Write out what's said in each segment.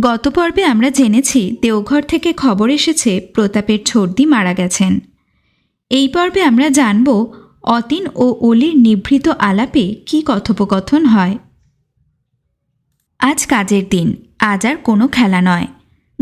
গত পর্বে আমরা জেনেছি দেওঘর থেকে খবর এসেছে প্রতাপের ছর্দি মারা গেছেন। এই পর্বে আমরা জানব অতীন ও অলির নিভৃত আলাপে কি কথোপকথন হয়। আজ কাজের দিন, আজ আর কোনো খেলা নয়।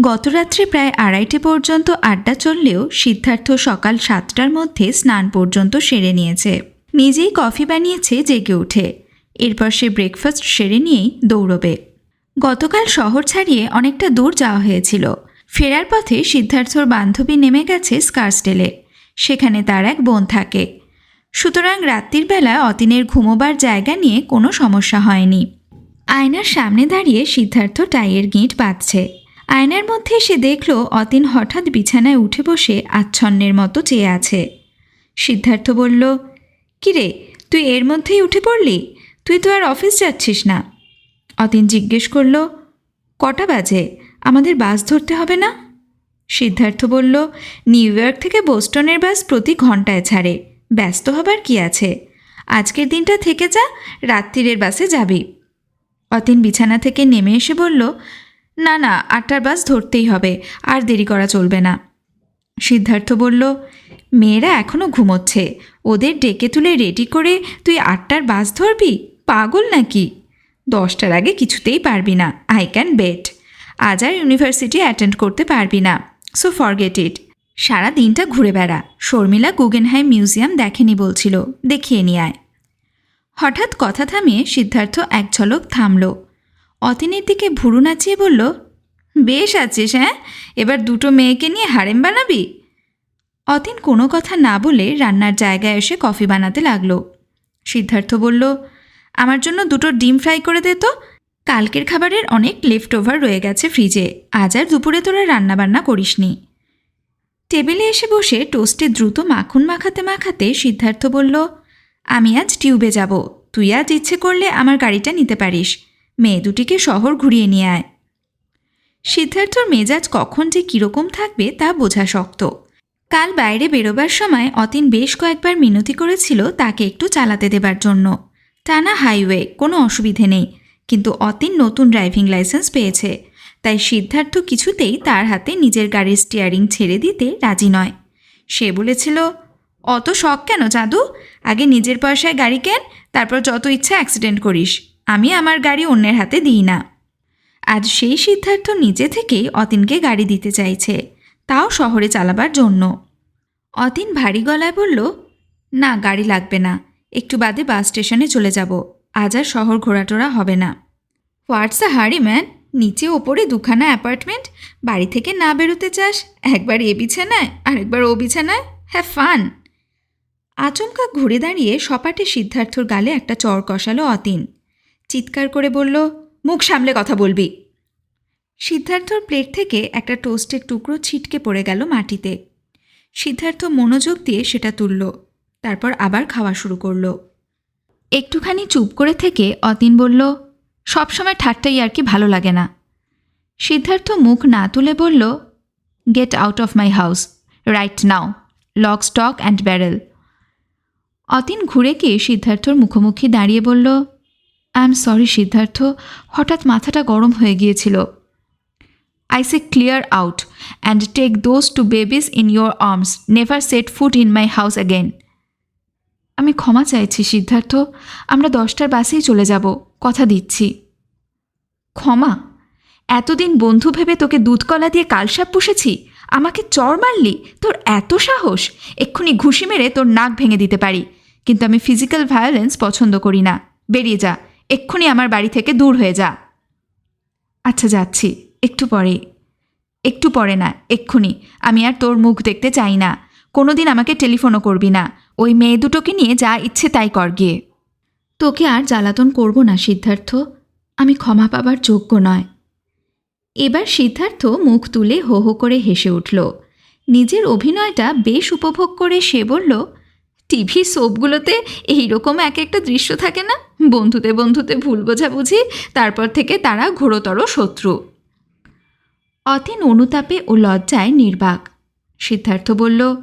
গতরাত্রে প্রায় আড়াইটে পর্যন্ত আড্ডা চললেও সিদ্ধার্থ সকাল সাতটার মধ্যে স্নান পর্যন্ত সেরে নিয়েছে। নিজেই কফি বানিয়েছে জেগে উঠে। এরপর সে ব্রেকফাস্ট সেরে নিয়েই দৌড়বে। গতকাল শহর ছাড়িয়ে অনেকটা দূর যাওয়া হয়েছিল। ফেরার পথে সিদ্ধার্থর বান্ধবী নেমে গেছে স্কার্সডেলে সেখানে তার এক বোন থাকে। সুতরাং রাত্রির বেলা অতীনের ঘুমোবার জায়গা নিয়ে কোনো সমস্যা হয়নি। আয়নার সামনে দাঁড়িয়ে সিদ্ধার্থ টাইয়ের গিঁট বাঁধছে। আয়নার মধ্যে সে দেখল অতীন হঠাৎ বিছানায় উঠে বসে আচ্ছন্নের মতো চেয়ে আছে। সিদ্ধার্থ বলল, কিরে, তুই এর মধ্যেই উঠে পড়লি? তুই তো আর অফিস যাচ্ছিস না। অতীন জিজ্ঞেস করল, কটা বাজে? আমাদের বাস ধরতে হবে না? সিদ্ধার্থ বলল, নিউ ইয়র্ক থেকে বোস্টনের বাস প্রতি ঘন্টায় ছাড়ে। ব্যস্ত হবার কি আছে? আজকের দিনটা থেকে যা, রাত্রিরের বাসে যাবি। অতীন বিছানা থেকে নেমে এসে বলল, না না, আটটার বাস ধরতেই হবে, আর দেরি করা চলবে না। সিদ্ধার্থ বলল, মেয়েরা এখনও ঘুমোচ্ছে। ওদের ডেকে তুলে রেডি করে তুই আটটার বাস ধরবি? পাগল নাকি? দশটার আগে কিছুতেই পারবি না আই ক্যান বেট আজ আর ইউনিভার্সিটি অ্যাটেন্ড করতে পারবি না সো ফরগেট ইট সারা দিনটা ঘুরে বেড়া, শর্মিলা গুগেনহাইম মিউজিয়াম দেখেনি বলছিল, দেখিয়ে নিয়ে আয়। হঠাৎ কথা থামিয়ে সিদ্ধার্থ এক ঝলক থামল। অতীনের দিকে ভুরু নাচিয়ে বলল, বেশ আছিস হ্যাঁ? এবার দুটো মেয়েকে নিয়ে হারেম বানাবি? অতীন কোনো কথা না বলে রান্নার জায়গায় এসে কফি বানাতে লাগল। সিদ্ধার্থ বলল আমার জন্য দুটো ডিম ফ্রাই করে দে তো। কালকের খাবারের অনেক লেফট ওভার রয়ে গেছে ফ্রিজে আজ আর দুপুরে তোরা রান্নাবান্না করিসনি। টেবিলে এসে বসে টোস্টে দ্রুত মাখন মাখাতে মাখাতে সিদ্ধার্থ বলল, আমি আজ টিউবে যাব। তুই আজ ইচ্ছে করলে আমার গাড়িটা নিতে পারিস। মেয়ে দুটিকে শহর ঘুরিয়ে নিয়ে আয়। সিদ্ধার্থর মেজাজ কখন যে কীরকম থাকবে তা বোঝা শক্ত। কাল বাইরে বেরোবার সময় অতীন বেশ কয়েকবার মিনতি করেছিল তাকে একটু চালাতে দেবার জন্য। টানা হাইওয়ে, কোনো অসুবিধে নেই। কিন্তু অতীন নতুন ড্রাইভিং লাইসেন্স পেয়েছে। তাই সিদ্ধার্থ কিছুতেই তার হাতে নিজের গাড়ির স্টিয়ারিং ছেড়ে দিতে রাজি নয়। সে বলেছিল, অত শখ কেন জাদু? আগে নিজের পয়সায় গাড়ি কেন? তারপর যত ইচ্ছা অ্যাক্সিডেন্ট করিস। আমি আমার গাড়ি অন্যের হাতে দিই না। আজ সেই সিদ্ধার্থ নিজে থেকেই অতীনকে গাড়ি দিতে চাইছে। তাও শহরে চালাবার জন্য। অতীন ভারী গলায় বলল, না, গাড়ি লাগবে না। একটু বাদে বাস স্টেশনে চলে যাব। আজ আর শহর ঘোরাটোরা হবে না। হোয়াটস আ হারি, ম্যান? নিচে ওপরে দুখানা অ্যাপার্টমেন্ট? বাড়ি থেকে না বেরোতে চাস? একবার এ বিছানায়, আরেকবার ও বিছানায়? হ্যাঁ ফান। আচমকা ঘুরে দাঁড়িয়ে সপাটে সিদ্ধার্থর গালে একটা চর কষালো অতীন। চিৎকার করে বলল, মুখ সামলে কথা বলবি। সিদ্ধার্থর প্লেট থেকে একটা টোস্টের টুকরো ছিটকে পড়ে গেল মাটিতে। সিদ্ধার্থ মনোযোগ দিয়ে সেটা তুলল। তারপর আবার খাওয়া শুরু করল। একটুখানি চুপ করে থেকে অতীন বলল সবসময় ঠাট্টাই আর কি ভালো লাগে না। সিদ্ধার্থ মুখ না তুলে বলল get out of my house right now lock stock and barrel Atin ঘুরে গিয়ে সিদ্ধার্থর মুখোমুখি দাঁড়িয়ে বলল আই এম সরি সিদ্ধার্থ, হঠাৎ মাথাটা গরম হয়ে গিয়েছিল। I say clear out and take those two babies in your arms never set foot in my house again আমি ক্ষমা চাইছি, সিদ্ধার্থ। আমরা দশটার বাসেই চলে যাব, কথা দিচ্ছি। ক্ষমা? এতদিন বন্ধু ভেবে তোকে দুধকলা দিয়ে কালসাপ পুষেছি? আমাকে চর মারলি? তোর এত সাহস? এক্ষুনি ঘুষি মেরে তোর নাক ভেঙে দিতে পারি। কিন্তু আমি ফিজিক্যাল ভায়োলেন্স পছন্দ করি না। বেরিয়ে যা, এক্ষুনি আমার বাড়ি থেকে দূর হয়ে যা। আচ্ছা যাচ্ছি, একটু পরে। একটু পরে না, এক্ষুনি। আমি আর তোর মুখ দেখতে চাই না। কোনোদিন আমাকে টেলিফোনও করবি না। ওই মেয়ে দুটোকে নিয়ে যা ইচ্ছে তাই কর গিয়ে। তোকে আর জ্বালাতন করব না, সিদ্ধার্থ। আমি ক্ষমা পাবার যোগ্য নয়। এবার সিদ্ধার্থ মুখ তুলে হো হো করে হেসে উঠল। নিজের অভিনয়টা বেশ উপভোগ করে সে বলল, টিভি সোপগুলোতে এইরকম এক একটা দৃশ্য থাকে না? বন্ধুতে বন্ধুতে ভুল বোঝাবুঝি, তারপর থেকে তারা ঘোরতর শত্রু। অতীন অনুতাপে ও লজ্জায় নির্বাক। সিদ্ধার্থ বলল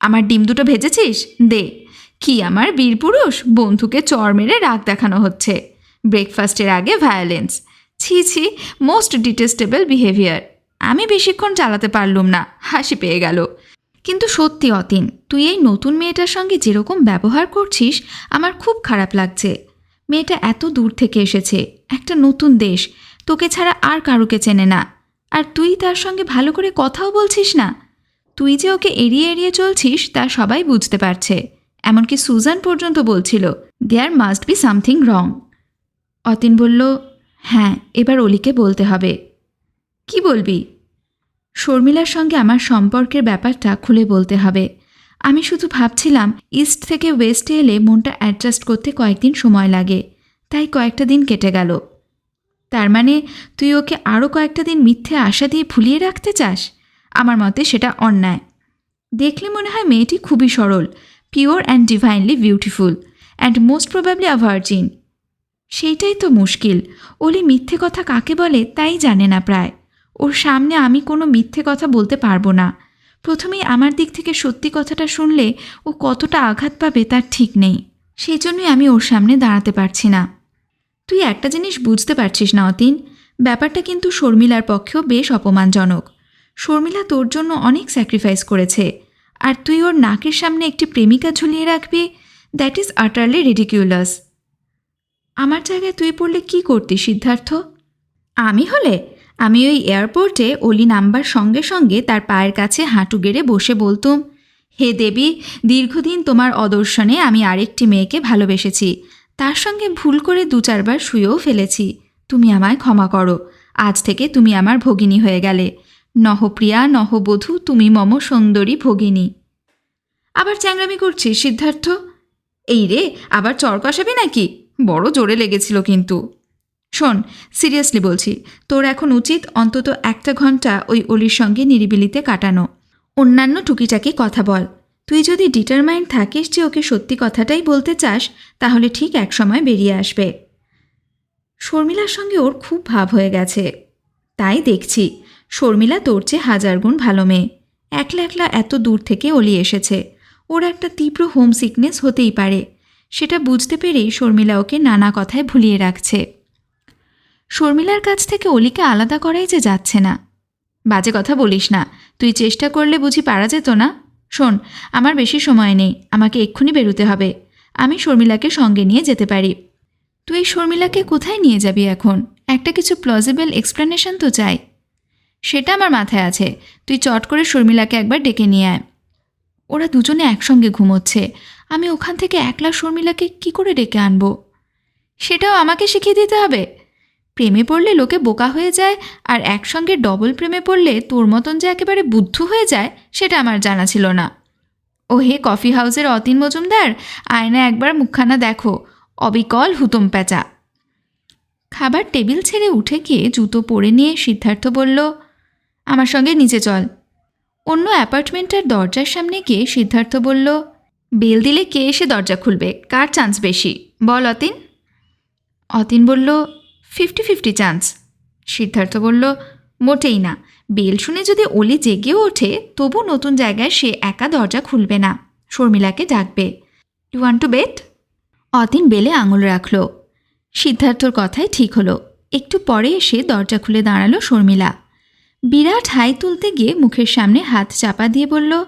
আমার ডিম দুটো ভেজেছিস? দে। কি আমার বীরপুরুষ বন্ধুকে চর মেরে রাগ দেখানো হচ্ছে। ব্রেকফাস্টের আগে ভায়োলেন্স ছি ছি মোস্ট ডিটেস্টেবল বিহেভিয়ার আমি বেশিক্ষণ চালাতে পারলুম না। হাসি পেয়ে গেল। কিন্তু সত্যি অতীন, তুই এই নতুন মেয়েটার সঙ্গে যেরকম ব্যবহার করছিস, আমার খুব খারাপ লাগছে। মেয়েটা এত দূর থেকে এসেছে, একটা নতুন দেশ। তোকে ছাড়া আর কারুকে চেনে না। আর তুই তার সঙ্গে ভালো করে কথাও বলছিস না? তুই যে ওকে এড়িয়ে এড়িয়ে চলছিস তা সবাই বুঝতে পারছে। এমনকি সুজান পর্যন্ত বলছিল there must be something wrong Atin বলল হ্যাঁ এবার অলিকে বলতে হবে। কি বলবি? শর্মিলার সঙ্গে আমার সম্পর্কের ব্যাপারটা খুলে বলতে হবে। আমি শুধু ভাবছিলাম, ইস্ট থেকে ওয়েস্টে এলে মনটা অ্যাডজাস্ট করতে কয়েকদিন সময় লাগে। তাই কয়েকটা দিন কেটে গেল। তার মানে তুই ওকে আরও কয়েকটা দিন মিথ্যে আশা দিয়ে ভুলিয়ে রাখতে চাস? আমার মতে সেটা অন্যায়। দেখলে মনে হয় মেয়েটি খুবই সরল pure and divinely beautiful and most probably a virgin সেইটাই তো মুশকিল। ওলি মিথ্যে কথা কাকে বলে তাই জানে না প্রায়। ওর সামনে আমি কোনো মিথ্যে কথা বলতে পারব না। প্রথমেই আমার দিক থেকে সত্যি কথাটা শুনলে ও কতটা আঘাত পাবে তার ঠিক নেই। সেই জন্যই আমি ওর সামনে দাঁড়াতে পারছি না। তুই একটা জিনিস বুঝতে পারছিস না অতীন। ব্যাপারটা কিন্তু শর্মিলার পক্ষেও বেশ অপমানজনক। শর্মিলা তোর জন্য অনেক স্যাক্রিফাইস করেছে। আর তুই ওর নাকের সামনে একটি প্রেমিকা ঝুলিয়ে রাখবি দ্যাট ইজ আটারলি রিডিকিউলাস আমার জায়গায় তুই পড়লে কি করতি, সিদ্ধার্থ? আমি হলে? আমি ওই এয়ারপোর্টে অলি নাম্বার সঙ্গে সঙ্গে তার পায়ের কাছে হাঁটু গেড়ে বসে বলতুম, হে দেবী, দীর্ঘদিন তোমার অদর্শনে আমি আরেকটি মেয়েকে ভালোবেসেছি। তার সঙ্গে ভুল করে দু চারবার শুয়েও ফেলেছি। তুমি আমায় ক্ষমা করো। আজ থেকে তুমি আমার ভগিনী হয়ে গেলে। নহপ্রিয়া নহবধূ তুমি মম সুন্দরী ভগিনী। আবার চ্যাংরামি করছিস, সিদ্ধার্থ? এই রে, আবার চর কষাবি নাকি? বড় জোরে লেগেছিল কিন্তু। শোন, সিরিয়াসলি বলছি, তোর এখন উচিত অন্তত একটা ঘণ্টা ওই অলির সঙ্গে নিরিবিলিতে কাটানো। অন্যান্য টুকিটাকি কথা বল। তুই যদি ডিটারমাইন্ড থাকিস যে ওকে সত্যি কথাটাই বলতে চাস, তাহলে ঠিক এক সময় বেরিয়ে আসবে। শর্মিলার সঙ্গে ওর খুব ভাব হয়ে গেছে। তাই দেখছি। শর্মিলা তোর চেয়ে হাজার গুণ ভালো মেয়ে। একলা একলা এত দূর থেকে অলি এসেছে। ওর একটা তীব্র হোম সিকনেস হতেই পারে। সেটা বুঝতে পেরেই শর্মিলা ওকে নানা কথায় ভুলিয়ে রাখছে। শর্মিলার কাছ থেকে অলিকে আলাদা করাই যে যাচ্ছে না। বাজে কথা বলিস না। তুই চেষ্টা করলে বুঝি পারা যেত না? শোন, আমার বেশি সময় নেই। আমাকে এক্ষুনি বেরোতে হবে। আমি শর্মিলাকে সঙ্গে নিয়ে যেতে পারি। তুই শর্মিলাকে কোথায় নিয়ে যাবি এখন? একটা কিছু প্লজিবল এক্সপ্লেনেশন তো চাই। সেটা আমার মাথায় আছে। তুই চট করে শর্মিলাকে একবার ডেকে নিয়ে আয়। ওরা দুজনে একসঙ্গে ঘুমোচ্ছে। আমি ওখান থেকে একলা শর্মিলাকে কি করে ডেকে আনব? সেটাও আমাকে শিখিয়ে দিতে হবে। প্রেমে পড়লে লোকে বোকা হয়ে যায় আর একসঙ্গে ডবল প্রেমে পড়লে তোর মতন যে একেবারে বুদ্ধ হয়ে যায়, সেটা আমার জানা ছিল না। ও হে কফি হাউসের অতীন মজুমদার আয়না একবার মুখখানা দেখো। অবিকল হুতম প্যাঁচা। খাবার টেবিল ছেড়ে উঠে গিয়ে জুতো পরে নিয়ে সিদ্ধার্থ বলল আমার সঙ্গে নিচে চল। অন্য অ্যাপার্টমেন্টের দরজার সামনে গিয়ে সিদ্ধার্থ বলল, বেল দিলে কে এসে দরজা খুলবে? কার চান্স বেশি? বল অতীন। অতীন বলল, ফিফটি ফিফটি চান্স। সিদ্ধার্থ বলল, মোটেই না। বেল শুনে যদি অলি জেগে ওঠে, তবু নতুন জায়গায় সে একা দরজা খুলবে না। শর্মিলাকে ডাকবে। You want to bet Atin বেলে আঙুল রাখল। সিদ্ধার্থর কথাই ঠিক হলো। একটু পরে এসে দরজা খুলে দাঁড়াল শর্মিলা। বিরাট হাই তুলতে গিয়ে মুখের সামনে হাত চাপা দিয়ে বলল,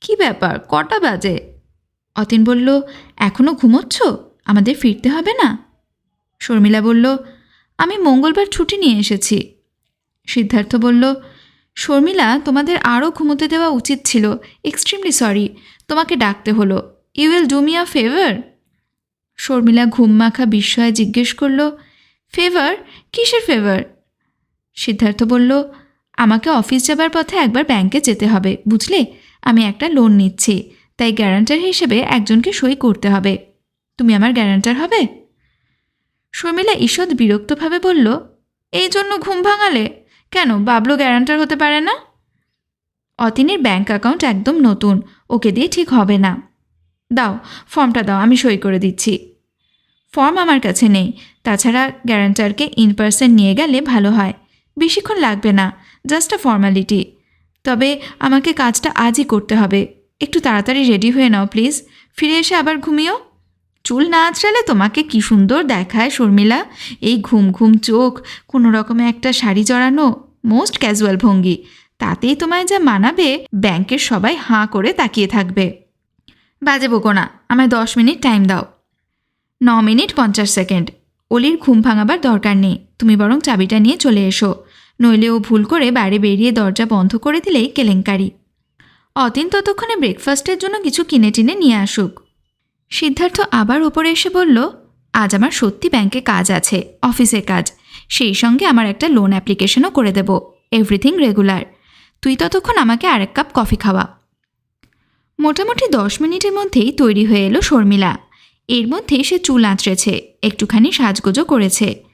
কি ব্যাপার, কটা বাজে? অতীন বলল এখনও ঘুমোচ্ছ? আমাদের ফিরতে হবে না? শর্মিলা বলল, আমি মঙ্গলবার ছুটি নিয়ে এসেছি। সিদ্ধার্থ বলল, শর্মিলা, তোমাদের আরও ঘুমোতে দেওয়া উচিত ছিল। এক্সট্রিমলি সরি, তোমাকে ডাকতে হলো। You will do me a favour? Sharmila ঘুম মাখা বিস্ময়ে জিজ্ঞেস করল, ফেভার? কিসের ফেভার? সিদ্ধার্থ বলল আমাকে অফিস যাবার পথে একবার ব্যাংকে যেতে হবে, বুঝলে? আমি একটা লোন নিচ্ছি, তাই গ্যারান্টার হিসেবে একজনকে সই করতে হবে। তুমি আমার গ্যারান্টার হবে? শর্মিলা ঈষৎ বিরক্তভাবে বলল, এই জন্য ঘুম ভাঙালে? কেন, বাবলু গ্যারান্টার হতে পারে না? অতিনের ব্যাংক অ্যাকাউন্ট একদম নতুন, ওকে দিয়ে ঠিক হবে না। দাও ফর্মটা দাও, আমি সই করে দিচ্ছি। ফর্ম আমার কাছে নেই, তাছাড়া গ্যারান্টারকে ইন পার্সন নিয়ে গেলে ভালো হয়, বেশিক্ষণ লাগবে না। Just a formality. তবে আমাকে কাজটা আজই করতে হবে। একটু তাড়াতাড়ি রেডি হয়ে নাও, প্লিজ। ফিরে এসে আবার ঘুমিও। চুল না আঁচড়ালে তোমাকে কি সুন্দর দেখায় শর্মিলা। এই ঘুম ঘুম চোখ, কোনো রকমে একটা শাড়ি জড়ানো, মোস্ট ক্যাজুয়াল ভঙ্গি। তাতেই তোমায় যা মানাবে, ব্যাংকের সবাই হাঁ করে তাকিয়ে থাকবে। বাজে বকো না, আমায় দশ মিনিট টাইম দাও। ন মিনিট পঞ্চাশ সেকেন্ড। অলির ঘুম ভাঙাবার দরকার নেই। তুমি বরং চাবিটা নিয়ে চলে এসো। নইলে ও ভুল করে বাইরে বেরিয়ে দরজা বন্ধ করে দিলেই কেলেঙ্কারি। অতীন ততক্ষণে ব্রেকফাস্টের জন্য কিছু কিনে টিনে নিয়ে আসুক। সিদ্ধার্থ আবার ওপরে এসে বলল, আজ আমার সত্যি ব্যাংকে কাজ আছে অফিসের কাজ। সেই সঙ্গে আমার একটা লোন অ্যাপ্লিকেশনও করে দেব এভরিথিং রেগুলার তুই ততক্ষণ আমাকে আরেক কাপ কফি খাওয়া মোটামুটি দশ মিনিটের মধ্যেই তৈরি হয়ে এলো শর্মিলা। এর মধ্যে সে চুল আঁচড়েছে একটুখানি সাজগোজও করেছে।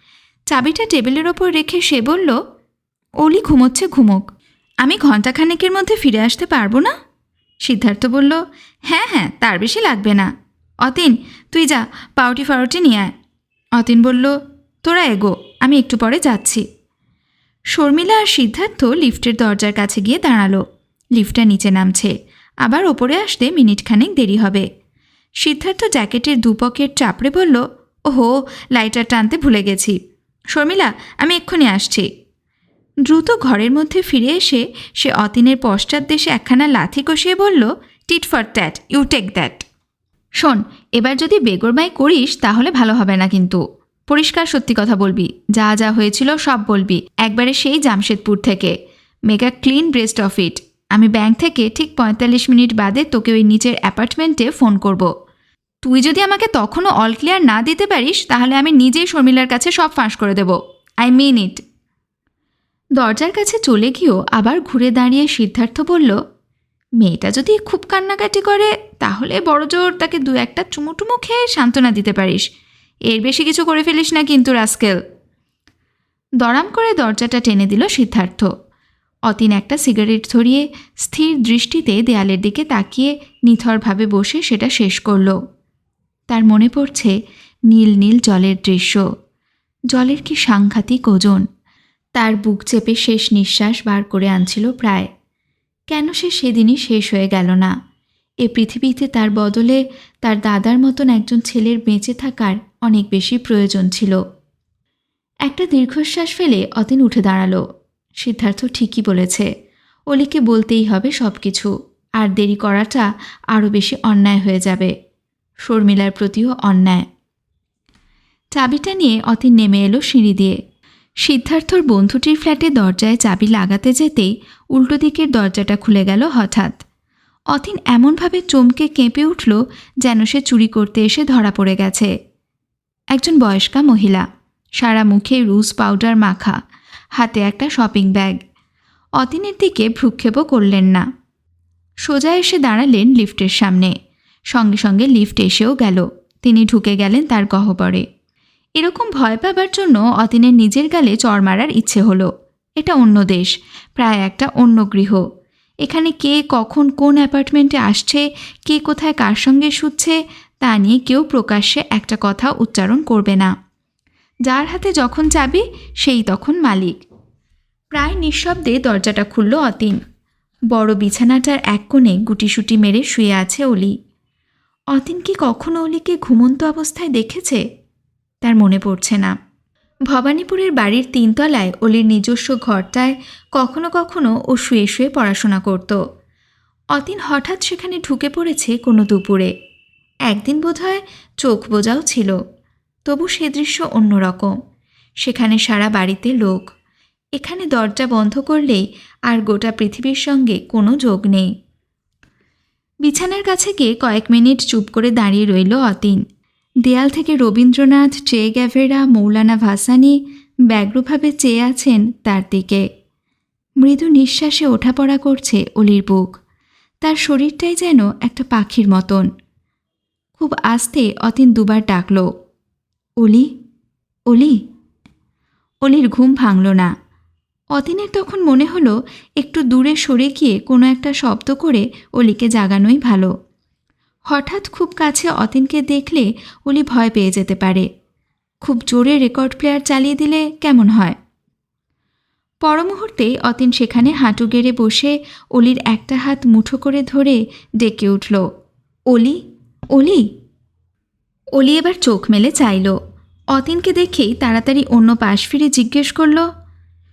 চাবিটা টেবিলের ওপর রেখে সে বলল অলি ঘুমোচ্ছে, ঘুমোক। আমি ঘন্টাখানেকের মধ্যে ফিরে আসতে পারব না? সিদ্ধার্থ বলল হ্যাঁ হ্যাঁ তার বেশি লাগবে না। অতীন, তুই যা পাউটি ফাউটি নিয়ে আয়। অতীন বলল, তোরা এগো, আমি একটু পরে যাচ্ছি। শর্মিলা আর সিদ্ধার্থ লিফটের দরজার কাছে গিয়ে দাঁড়াল। লিফটটা নিচে নামছে। আবার ওপরে আসতে মিনিটখানেক দেরি হবে। সিদ্ধার্থ জ্যাকেটের দুপকেট চাপড়ে বলল, ওহো, লাইটার টানতে ভুলে গেছি। শর্মিলা, আমি এক্ষুনি আসছি। দ্রুত ঘরের মধ্যে ফিরে এসে সে অতীনের পশ্চাৎ দেশে একখানা লাথি কষিয়ে বলল tit for tat you take that শোন, এবার যদি বেগরবাই করিস, তাহলে ভালো হবে না কিন্তু। পরিষ্কার সত্যি কথা বলবি, যা যা হয়েছিল সব বলবি, একবারে সেই জামশেদপুর থেকে। Make a clean breast of it আমি ব্যাংক থেকে ঠিক পঁয়তাল্লিশ মিনিট বাদে তোকে ওই নিচের অ্যাপার্টমেন্টে ফোন করব। তুই যদি আমাকে তখনও অল ক্লিয়ার না দিতে পারিস, তাহলে আমি নিজেই শর্মিলার কাছে সব ফাঁস করে দেব। আই মিন ইট দরজার কাছে চলে গিয়েও আবার ঘুরে দাঁড়িয়ে সিদ্ধার্থ বলল, মেয়েটা যদি খুব কান্নাকাটি করে, তাহলে বড়জোর তাকে দু একটা চুমুটুমু খেয়ে সান্ত্বনা দিতে পারিস। এর বেশি কিছু করে ফেলিস না কিন্তু, রাস্কেল। দরাম করে দরজাটা টেনে দিল সিদ্ধার্থ। অতীন একটা সিগারেট ধরিয়ে স্থির দৃষ্টিতে দেয়ালের দিকে তাকিয়ে নিথরভাবে বসে সেটা শেষ করল। তার মনে পড়ছে নীল নীল জলের দৃশ্য। জলের কি সাংঘাতিক ওজন। তার বুক চেপে শেষ নিঃশ্বাস বার করে আনছিল প্রায়। কেন সে সেদিনই শেষ হয়ে গেল না? এ পৃথিবীতে তার বদলে তার দাদার মতন একজন ছেলের বেঁচে থাকার অনেক বেশি প্রয়োজন ছিল। একটা দীর্ঘশ্বাস ফেলে অতীন উঠে দাঁড়াল। সিদ্ধার্থ ঠিকই বলেছে। অলিকে বলতেই হবে সব কিছু আর দেরি করাটা আরও বেশি অন্যায় হয়ে যাবে। শর্মিলার প্রতিও অন্যায়। চাবিটা নিয়ে অতীন নেমে এলো সিঁড়ি দিয়ে। সিদ্ধার্থর বন্ধুটির ফ্ল্যাটে দরজায় চাবি লাগাতে যেতেই উল্টো দিকের দরজাটা খুলে গেল হঠাৎ। অতীন এমনভাবে চমকে কেঁপে উঠল যেন সে চুরি করতে এসে ধরা পড়ে গেছে। একজন বয়স্কা মহিলা, সারা মুখে রুজ পাউডার মাখা, হাতে একটা শপিং ব্যাগ। অতীনের দিকে ভ্রুক্ষেপও করলেন না। সোজা এসে দাঁড়ালেন লিফটের সামনে। সঙ্গে সঙ্গে লিফট এসেও গেল। তিনি ঢুকে গেলেন তার গহ্বরে। এরকম ভয় পাবার জন্য অতীনের নিজের গালে চর মারার ইচ্ছে হলো। এটা অন্য দেশ, প্রায় একটা অন্য গৃহ। এখানে কে কখন কোন অ্যাপার্টমেন্টে আসছে, কে কোথায় কার সঙ্গে শুচ্ছে, তা নিয়ে কেউ প্রকাশ্যে একটা কথা উচ্চারণ করবে না। যার হাতে যখন চাবি, সেই তখন মালিক। প্রায় নিঃশব্দে দরজাটা খুলল অতীন। বড় বিছানাটার এক কোণে গুটিসুটি মেরে শুয়ে আছে অলি। অতীন কি কখনো অলিকে ঘুমন্ত অবস্থায় দেখেছে? তার মনে পড়ছে না। ভবানীপুরের বাড়ির তিনতলায় অলির নিজস্ব ঘরটায় কখনো কখনো ও শুয়ে শুয়ে পড়াশোনা করত। অতীন হঠাৎ সেখানে ঢুকে পড়েছে কোনো দুপুরে। একদিন বোধহয় চোখ বোঝাও ছিল, তবু সে দৃশ্য অন্যরকম। সেখানে সারা বাড়িতে লোক। এখানে দরজা বন্ধ করলেই আর গোটা পৃথিবীর সঙ্গে কোনো যোগ নেই। বিছানার কাছে গিয়ে কয়েক মিনিট চুপ করে দাঁড়িয়ে রইল অতীন। দেয়াল থেকে রবীন্দ্রনাথ, চে গ্যাভেরা, মৌলানা ভাসানি ব্যগ্রভাবে চেয়ে আছেন তার দিকে। মৃদু নিঃশ্বাসে ওঠাপড়া করছে অলির বুক। তার শরীরটাই যেন একটা পাখির মতন। খুব আস্তে অতীন দুবার ডাকল, অলি অলি। অলির ঘুম ভাঙল না। অতীনের তখন মনে হলো একটু দূরে সরে গিয়ে কোনো একটা শব্দ করে অলিকে জাগানোই ভালো। হঠাৎ খুব কাছে অতীনকে দেখলে অলি ভয় পেয়ে যেতে পারে। খুব জোরে রেকর্ড প্লেয়ার চালিয়ে দিলে কেমন হয়? পরমুহূর্তেই অতীন সেখানে হাঁটু গেড়ে বসে অলির একটা হাত মুঠো করে ধরে ডেকে উঠল। অলি অলি! অলি এবার চোখ মেলে চাইল। অতীনকে দেখেই তাড়াতাড়ি অন্য পাশ ফিরে জিজ্ঞেস করল,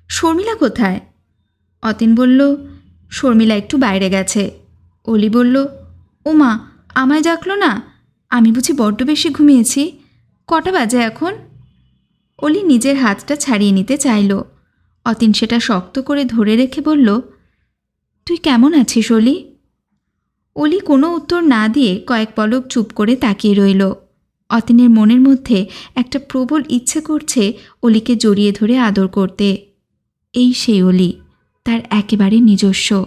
শর্মিলা কোথায়? অতীন বলল, শর্মিলা একটু বাইরে গেছে। অলি বলল ও মা আমায় ডাকলো না? আমি বুঝি বড্ড বেশি ঘুমিয়েছি। কটা বাজে এখন? অলি নিজের হাতটা ছাড়িয়ে নিতে চাইল। অতীন সেটা শক্ত করে ধরে রেখে বলল, তুই কেমন আছিস অলি? অলি কোনো উত্তর না দিয়ে কয়েক পলক চুপ করে তাকিয়ে রইল। অতীনের মনের মধ্যে একটা প্রবল ইচ্ছে করছে অলিকে জড়িয়ে ধরে আদর করতে। এই সেই অলি, তার একেবারে নিজস্ব।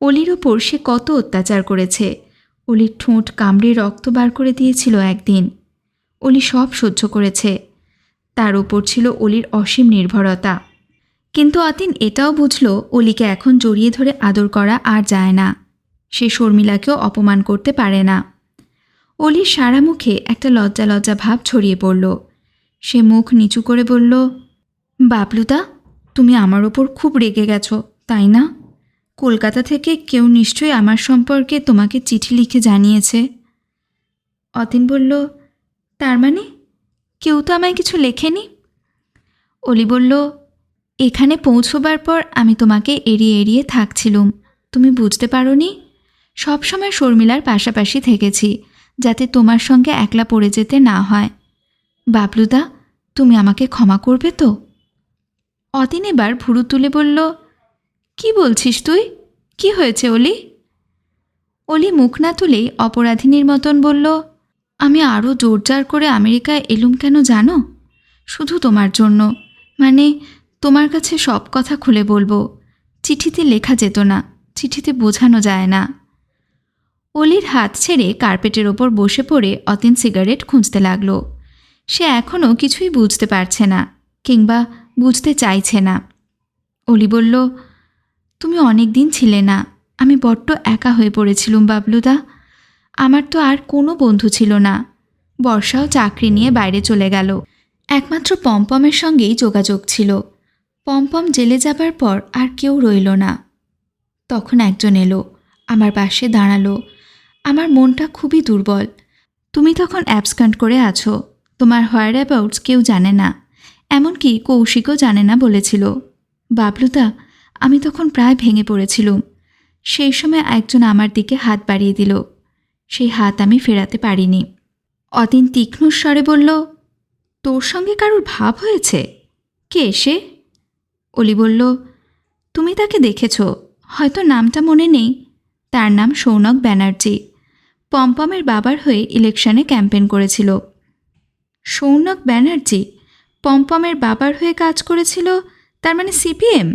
অলির ওপর সে কত অত্যাচার করেছে। অলির ঠোঁট কামড়ে রক্ত বার করে দিয়েছিল একদিন। অলি সব সহ্য করেছে। তার ওপর ছিল অলির অসীম নির্ভরতা। কিন্তু অতীন এটাও বুঝল অলিকে এখন জড়িয়ে ধরে আদর করা আর যায় না। সে শর্মিলাকেও অপমান করতে পারে না। অলির সারা মুখে একটা লজ্জা লজ্জা ভাব ছড়িয়ে পড়ল। সে মুখ নিচু করে বলল, বাবলুদা, তুমি আমার ওপর খুব রেগে গেছো, তাই না? কলকাতা থেকে কেউ নিশ্চয়ই আমার সম্পর্কে তোমাকে চিঠি লিখে জানিয়েছে। অতীন বলল, তার মানে? কেউ তো আমায় কিছু লেখেনি? অলি বলল, এখানে পৌঁছবার পর আমি তোমাকে এড়িয়ে এড়িয়ে থাকছিলুম। তুমি বুঝতে পারো নি সবসময় শর্মিলার পাশাপাশি থেকেছি, যাতে তোমার সঙ্গে একলা পড়ে যেতে না হয়। বাবলুদা, তুমি আমাকে ক্ষমা করবে তো? অতীন এবার ভুরু তুলে বলল কি বলছিস তুই? কি হয়েছে অলি? অলি মুখ না তুলেই অপরাধিনীর মতন বলল, আমি আরও জোরজার করে আমেরিকায় এলুম কেন জানো? শুধু তোমার জন্য। মানে তোমার কাছে সব কথা খুলে বলব। চিঠিতে লেখা যেত না, চিঠিতে বোঝানো যায় না। অলির হাত ছেড়ে কার্পেটের ওপর বসে পড়ে অতীন সিগারেট খুঁজতে লাগল। সে এখনও কিছুই বুঝতে পারছে না, কিংবা বুঝতে চাইছে না। অলি বলল তুমি অনেক দিন ছিলে না। আমি বড্ড একা হয়ে পড়েছিলুম, বাবলুদা। আমার তো আর কোনো বন্ধু ছিল না। বর্ষাও চাকরি নিয়ে বাইরে চলে গেল। একমাত্র পম্পমের সঙ্গেই যোগাযোগ ছিল। পম্পম জেলে যাবার পর আর কেউ রইল না। তখন একজন এলো, আমার পাশে দাঁড়াল। আমার মনটা খুবই দুর্বল। তুমি তখন অ্যাবসকান্ট করে আছো। তোমার হোয়ার অ্যাবাউটস কেউ জানে না। এমনকি কৌশিকও জানে না বলেছিল। বাবলুদা আমি তখন প্রায় ভেঙে পড়েছিলুম। সেই সময় একজন আমার দিকে হাত বাড়িয়ে দিল। সেই হাত আমি ফেরাতে পারিনি। অতীন তীক্ষ্ণ স্বরে বলল, তোর সঙ্গে কারোর ভাব হয়েছে? কে সে? অলি বলল, তুমি তাকে দেখেছ। হয়তো নামটা মনে নেই। তার নাম সৌনক ব্যানার্জি। পম্পমের বাবার হয়ে ইলেকশনে ক্যাম্পেন করেছিল। সৌনক ব্যানার্জি পম্পমের বাবার হয়ে কাজ করেছিল, তার মানে সিপিএম?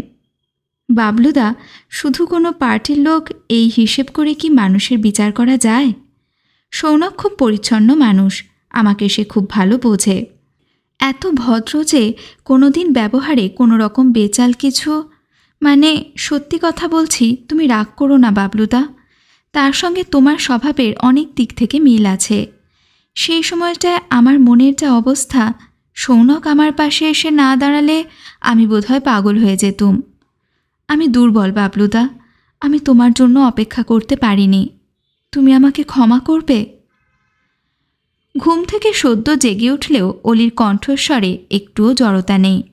বাবলুদা, শুধু কোনো পার্টির লোক এই হিসেব করে কি মানুষের বিচার করা যায়? সৌনক খুব পরিচ্ছন্ন মানুষ, আমাকে সে খুব ভালো বোঝে। এত ভদ্র যে কোনো দিন ব্যবহারে কোনো রকম বেচাল কিছু মানে সত্যি কথা বলছি, তুমি রাগ করো না বাবলুদা। তার সঙ্গে তোমার স্বভাবের অনেক দিক থেকে মিল আছে। সেই সময়টায় আমার মনের যা অবস্থা, সৌনক আমার পাশে এসে না দাঁড়ালে আমি বোধহয় পাগল হয়ে যেতুম। আমি দুর্বল, বাবলুদা। আমি তোমার জন্য অপেক্ষা করতে পারিনি। তুমি আমাকে ক্ষমা করবে? ঘুম থেকে সদ্য জেগে উঠলেও অলির কণ্ঠস্বরে একটুও জড়তা নেই।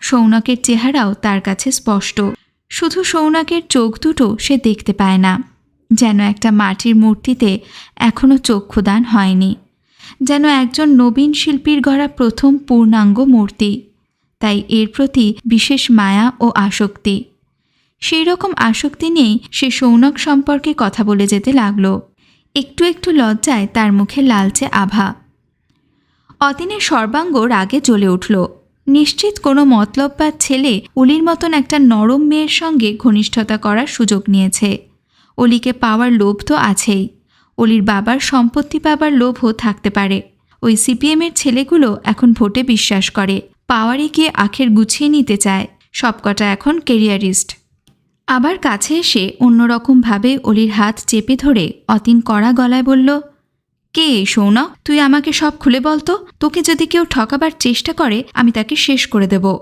সৌনকের চেহারাও তার কাছে স্পষ্ট। শুধু সৌনকের চোখ দুটো সে দেখতে পায় না। যেন একটা মাটির মূর্তিতে এখনও চক্ষুদান হয়নি। যেন একজন নবীন শিল্পীর গড়া প্রথম পূর্ণাঙ্গ মূর্তি। তাই এর প্রতি বিশেষ মায়া ও আসক্তি। সেই রকম আসক্তি নিয়েই সে সৌনক সম্পর্কে কথা বলে যেতে লাগল। একটু একটু লজ্জায় তার মুখে লালচে আভা। অতীনের সর্বাঙ্গ রাগে জ্বলে উঠল। নিশ্চিত কোনো মতলববাদ ছেলে অলির মতন একটা নরম মেয়ের সঙ্গে ঘনিষ্ঠতা করার সুযোগ নিয়েছে। অলিকে পাওয়ার লোভ তো আছেই। অলির বাবার সম্পত্তি পাবার লোভও থাকতে পারে। ওই সিপিএমের ছেলেগুলো এখন ভোটে বিশ্বাস করে। পাওয়ারে গিয়ে আখের গুছিয়ে নিতে চায়। সবকটা এখন কেরিয়ারিস্ট। আবার কাছে এসে অন্যরকমভাবে অলির হাত চেপে ধরে অতীন কড়া গলায় বলল, কে সৌনক? তুই আমাকে সব খুলে বলতো তোকে যদি কেউ ঠকাবার চেষ্টা করে, আমি তাকে শেষ করে দেব।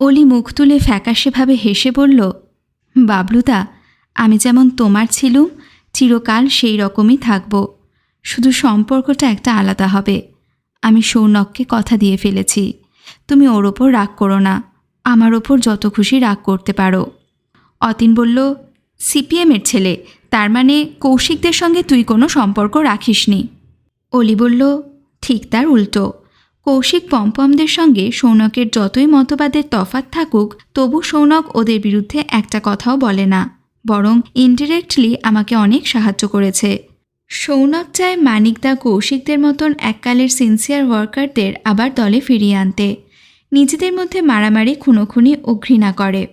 অলি মুখ তুলে ফ্যাকাশেভাবে হেসে বলল, বাবলুদা, আমি যেমন তোমার ছিলুম, চিরকাল সেই রকমই থাকব। শুধু সম্পর্কটা একটা আলাদা হবে। আমি সৌনককে কথা দিয়ে ফেলেছি। তুমি ওর ওপর রাগ করো না। আমার ওপর যত খুশি রাগ করতে পারো। অতীন বলল সিপিএমের ছেলে, তার মানে কৌশিকদের সঙ্গে তুই কোনো সম্পর্ক রাখিসনি। অলি বলল, ঠিক তার উল্টো। কৌশিক পম্পমদের সঙ্গে সৌনকের যতই মতবাদের তফাত থাকুক, তবু সৌনক ওদের বিরুদ্ধে একটা কথাও বলে না, বরং ইনডিরেক্টলি আমাকে অনেক সাহায্য করেছে। সৌনক চায় মানিকদা কৌশিকদের মতন এককালের সিনসিয়ার ওয়ার্কারদের আবার দলে ফিরিয়ে আনতে। নিজেদের মধ্যে মারামারি খুনোখুনি ও ঘৃণা করে।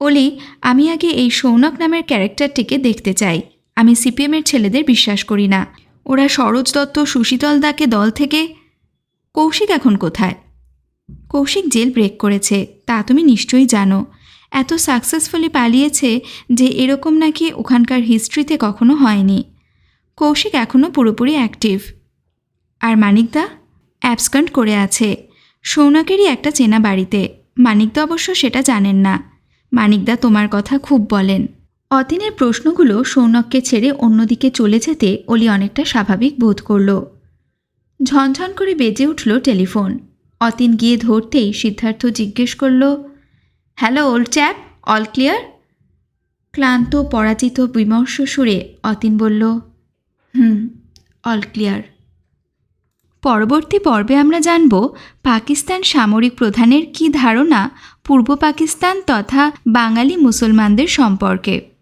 ওলি, আমি আগে এই সৌনক নামের ক্যারেক্টারটিকে দেখতে চাই। আমি সিপিএমের ছেলেদের বিশ্বাস করি না। ওরা সরোজ দত্ত, সুশীতল দাকে দল থেকে। কৌশিক এখন কোথায়? কৌশিক জেল ব্রেক করেছে, তা তুমি নিশ্চয়ই জানো। এত সাকসেসফুলি পালিয়েছে যে এরকম নাকি ওখানকার হিস্ট্রিতে কখনো হয়নি। কৌশিক এখনও পুরোপুরি অ্যাক্টিভ। আর মানিকদা অ্যাবসকন্ট করে আছে। সৌনকেরই একটা চেনা বাড়িতে। মানিকদা অবশ্য সেটা জানেন না। মানিকদা তোমার কথা খুব বলেন। অতীনের প্রশ্নগুলো সৌনককে ছেড়ে অন্যদিকে চলে যেতে অলি অনেকটা স্বাভাবিক বোধ করল। ঝনঝন করে বেজে উঠল টেলিফোন। অতীন গিয়ে ধরতেই সিদ্ধার্থ জিজ্ঞেস করল, hello, old chap, all clear? ক্লান্ত, পরাজিত, বিমর্ষ সুরে অতীন বলল, হুম, অল ক্লিয়ার। পরবর্তী পর্বে আমরা জানব পাকিস্তান সামরিক প্রধানের কী ধারণা পূর্ব পাকিস্তান তথা বাঙালি মুসলমানদের সম্পর্কে।